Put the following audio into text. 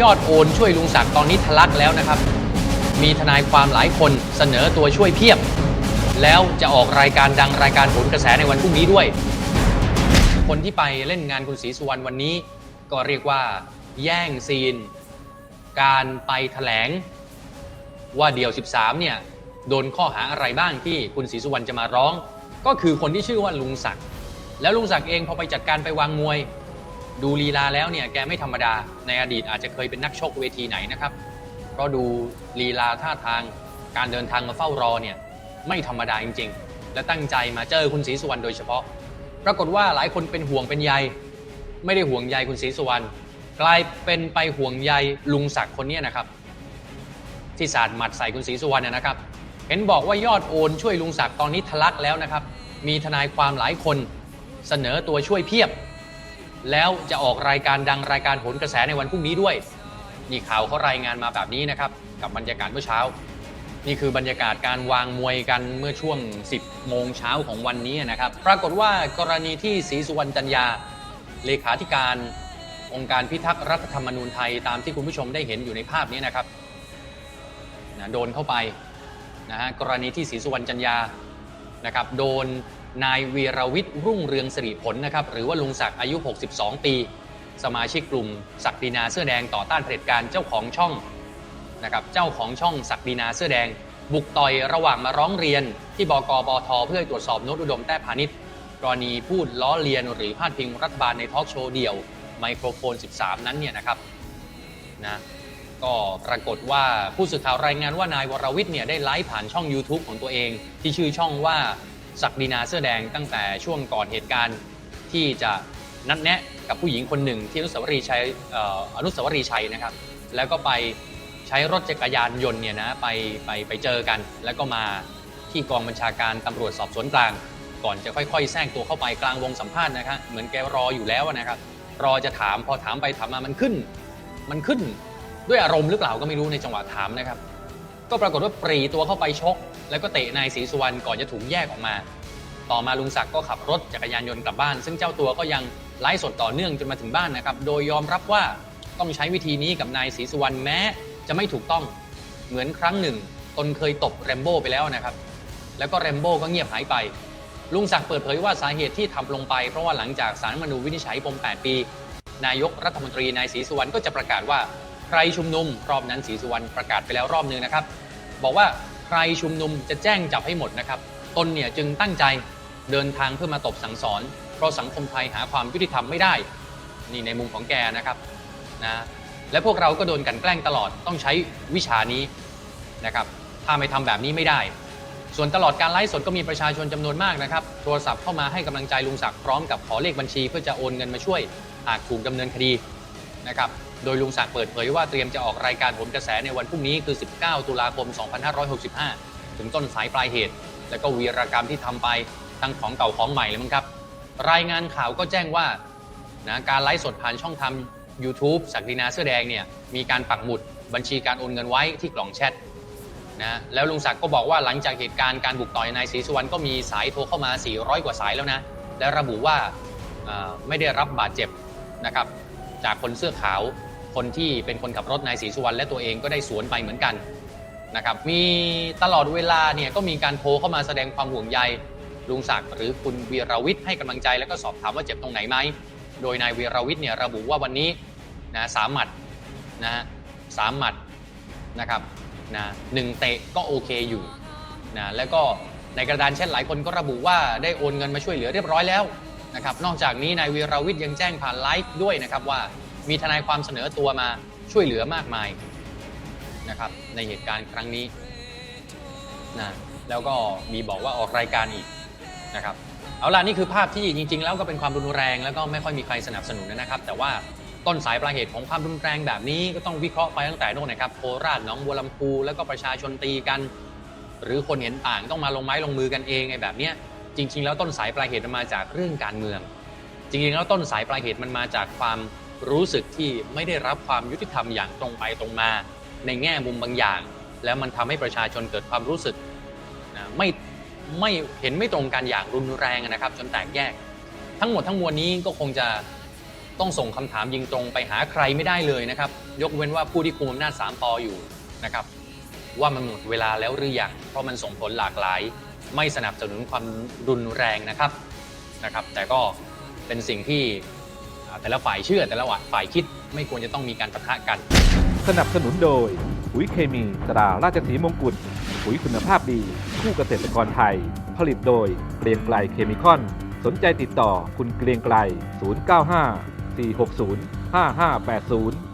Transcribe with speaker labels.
Speaker 1: ยอดโอนช่วยลุงศักดิ์ตอนนี้ทะลักแล้วนะครับ มีทนายความหลายคนเสนอตัวช่วยเพียบ แล้วจะออกรายการดังรายการผลกระแสในวันพรุ่งนี้ด้วย คนที่ไปเล่นงานคุณศรีสุวรรณวันนี้ ก็เรียกว่าแย่งซีน การไปแถลง ว่าเดี่ยว 13 เนี่ยโดนข้อหาอะไรบ้างที่คุณศรีสุวรรณจะมาร้อง ก็คือคนที่ชื่อว่าลุงศักดิ์แล้วลุงศักดิ์เองพอไปจัดการไปวางมวย ดูลีลาแล้วเนี่ยแกไม่ธรรมดา ในอดีตอาจจะเคยเป็นนักชกเวทีไหนนะครับเพราะดูลีลาท่าทางการเดินทางมาเฝ้ารอเนี่ยไม่ธรรมดาจริง ๆ และตั้งใจมาเจอคุณศรีสุวรรณโดยเฉพาะ ปรากฏว่าหลายคนเป็นห่วงเป็นใย ไม่ได้ห่วงใยคุณศรีสุวรรณกลายเป็นไปห่วงใยลุงศักดิ์คนนี้นะครับ ที่สาดหมัดใส่คุณศรีสุวรรณนะนะครับ เห็นบอกว่ายอดโอนช่วยลุงศักดิ์ตอนนี้ทะลักแล้วนะครับ มีทนายความหลายคนเสนอตัวช่วยเพียบ แล้วจะออกรายการดังรายการโหนกระแสในวันพรุ่งนี้ด้วย นี่ข่าวเขารายงานมาแบบนี้นะครับ กับบรรยากาศเมื่อเช้า นี่คือบรรยากาศการวางมวยกันเมื่อช่วง 10 โมงเช้าของวันนี้นะครับ ปรากฏว่ากรณีที่ศรีสุวรรณจันยา เลขาธิการ องค์การพิทักษ์รัฐธรรมนูญไทยตามที่คุณผู้ชมได้เห็นอยู่ในภาพนี้นะครับนะโดนเข้าไปนะฮะกรณีที่ศรีสุวรรณจันยานะครับโดน นายวีรวิทย์รุ่งเรืองสิริผลนะครับหรือว่าลุงศักดิ์อายุ 62 ปี สมาชิกกลุ่มศักดินาเสื้อแดงต่อต้านเผด็จการเจ้าของช่องนะครับเจ้าของช่องศักดินาเสื้อแดง บุกต่อยระหว่างมาร้องเรียนที่บกบทเพื่อตรวจสอบโน้ตอุดมแต้พาณิชย์กรณีพูดล้อเลียนหรือพาดพิงรัฐบาลในทอล์กโชว์เดี่ยวไมโครโฟน 13 นั้นเนี่ยนะครับนะก็ปรากฏว่าผู้สื่อข่าวรายงานว่านายวรวิทย์เนี่ยได้ไลฟ์ผ่านช่อง YouTube ของตัวเอง ที่ชื่อช่องว่า ศักดินาเสื้อแดงตั้งแต่ช่วงก่อนเหตุการณ์ที่จะนัดแนะกับผู้หญิงคนหนึ่งที่อนุสาวรีย์ชัยอนุสาวรีย์ชัยนะครับ แล้วก็ไปใช้รถจักรยานยนต์เนี่ยนะไปไปไปเจอกัน แล้วก็มาที่กองบัญชาการตำรวจสอบสวนกลาง ก่อนจะค่อย ๆแทรกตัวเข้าไปกลางวงสัมภาษณ์นะครับเหมือนแกรออยู่แล้วนะครับ รอจะถามพอถามไปถามมามันขึ้น มันขึ้นด้วยอารมณ์หรือเปล่าก็ไม่รู้ในจังหวะถามนะครับ ก็ปรากฏว่าปรีตัวเข้าไปชก แล้วก็เตะนายศรีสุวรรณก่อนจะถูกแยกออกมา ต่อมาลุงศักดิ์ก็ขับรถจักรยานยนต์กลับบ้าน ซึ่งเจ้าตัวก็ยังไลฟ์สดต่อเนื่องจนมาถึงบ้านนะครับ โดยยอมรับว่าต้องใช้วิธีนี้กับนายศรีสุวรรณแม้จะไม่ถูกต้องเหมือนครั้งหนึ่ง ตนเคยตบแรมโบ้ไปแล้วนะครับ แล้วก็แรมโบ้ก็เงียบหายไป ลุงศักดิ์เปิดเผยว่าสาเหตุที่ทำลงไป เพราะว่าหลังจากสารมนูวินิจฉัยปม 8 ปี นายกรัฐมนตรีนายศรีสุวรรณก็จะประกาศว่าใครชุมนุมรอบนั้นศรีสุวรรณประกาศไปแล้วรอบนึงนะครับ บอกว่าใครชุมนุมจะแจ้งจับให้หมดนะครับ ตนเนี่ยจึงตั้งใจเดินทางเพื่อมาตบสั่งสอน เพราะสังคมไทยหาความยุติธรรมไม่ได้ นี่ในมุมของแกนะครับนะและพวกเราก็โดนกันแกล้งตลอดต้องใช้วิชานี้นะครับถ้าไม่ทำแบบนี้ไม่ได้ ส่วนตลอดการไลฟ์สดก็มีประชาชนจำนวนมากนะครับ โทรศัพท์เข้ามาให้กำลังใจลุงศักดิ์พร้อมกับขอเลขบัญชี เพื่อจะโอนเงินมาช่วยหากถูกดำเนินคดีนะครับ โดยลุงศักดิ์เปิดเผยว่าเตรียมจะออกรายการผลกระแสในวันพรุ่งนี้คือ 19 ตุลาคม 2565 ถึงต้นสายปลายเหตุ และก็วีรกรรมที่ทำไปทั้งของเก่าของใหม่เลยมั้งครับ รายงานข่าวก็แจ้งว่านะการไลฟ์สดผ่านช่องทาง YouTube ศักดินาเสื้อแดงเนี่ยมีการปักหมุดบัญชีการโอนเงินไว้ที่กล่องแชทนะแล้วลุงศักดิ์ก็บอกว่าหลังจากเหตุการณ์การบุกต่อยนายศรีสุวรรณก็มีสายโทรเข้ามา 400 กว่าสายแล้วนะ และระบุว่าไม่ได้รับบาดเจ็บนะครับจากคนเสื้อขาว คนที่เป็นคนขับรถนายศรีสุวรรณและตัวเองก็ได้สวนไปเหมือนกันนะครับมีตลอดเวลาเนี่ยก็มีการโทรเข้ามาแสดงความห่วงใยลุงศักดิ์หรือคุณวีรวิทย์ให้กำลังใจแล้วก็สอบถามว่าเจ็บตรงไหนไหมโดยนายวีรวิทย์เนี่ยระบุว่าวันนี้นะสามหมัดนะสามหมัดนะครับนะหนึ่งเตะก็โอเคอยู่นะแล้วก็ในกระดานแชทหลายคนก็ระบุว่าได้โอนเงินมาช่วยเหลือเรียบร้อยแล้วนะครับนอกจากนี้นายวีรวิทย์ยังแจ้งผ่านไลฟ์ด้วยนะครับว่า มีทนายความเสนอตัวมาช่วยเหลือมากมายนะครับ ในเหตุการณ์ครั้งนี้นะแล้วก็มีบอกว่าออกรายการอีกนะครับ เอาล่ะนี่คือภาพที่จริง ๆ แล้วก็เป็นความรุนแรงแล้วก็ไม่ค่อยมีใครสนับสนุนนะครับ แต่ว่าต้นสายปลายเหตุของความรุนแรงแบบนี้ก็ต้องวิเคราะห์ไปตั้งแต่โน่นนะครับโคราชหนองบัวลำพูแล้วก็ประชาชนตีกัน หรือคนเห็นต่างต้องมาลงไม้ลงมือกันเองไงแบบเนี้ยจริง ๆ แล้วต้นสายปลายเหตุมันมาจากเรื่องการเมือง จริงๆแล้วต้นสายปลายเหตุมันมาจากความ รู้สึกที่ไม่ได้รับความยุติธรรมอย่างตรงไปตรงมา ในแง่มุมบางอย่าง แล้วมันทำให้ประชาชนเกิดความรู้สึกนะไม่ไม่เห็นไม่ตรงกันอย่างรุนแรงนะครับ จนแตกแยก ทั้งหมดทั้งมวลนี้ก็คงจะต้องส่งคำถามยิงตรงไปหาใครไม่ได้เลยนะครับ ยกเว้นว่าผู้ที่คุมอำนาจ3ปออยู่นะครับ ว่ามันหมดเวลาแล้วหรือยังเพราะมันส่งผลหลากหลาย ไม่สนับสนุนความรุนแรงนะครับนะครับ แต่ก็เป็นสิ่งที่ แต่ละฝ่ายเชื่อแต่ละฝ่ายคิดไม่ควรจะต้องมีการประทะกัน
Speaker 2: สนับสนุนโดยปุ๋ยเคมีตราราชสีมงกุฎปุ๋ยคุณภาพดี คู่เกษตรกรไทย ผลิตโดยเกรียงไกลเคมีคอน สนใจติดต่อคุณเกรียงไกล 095 460 5580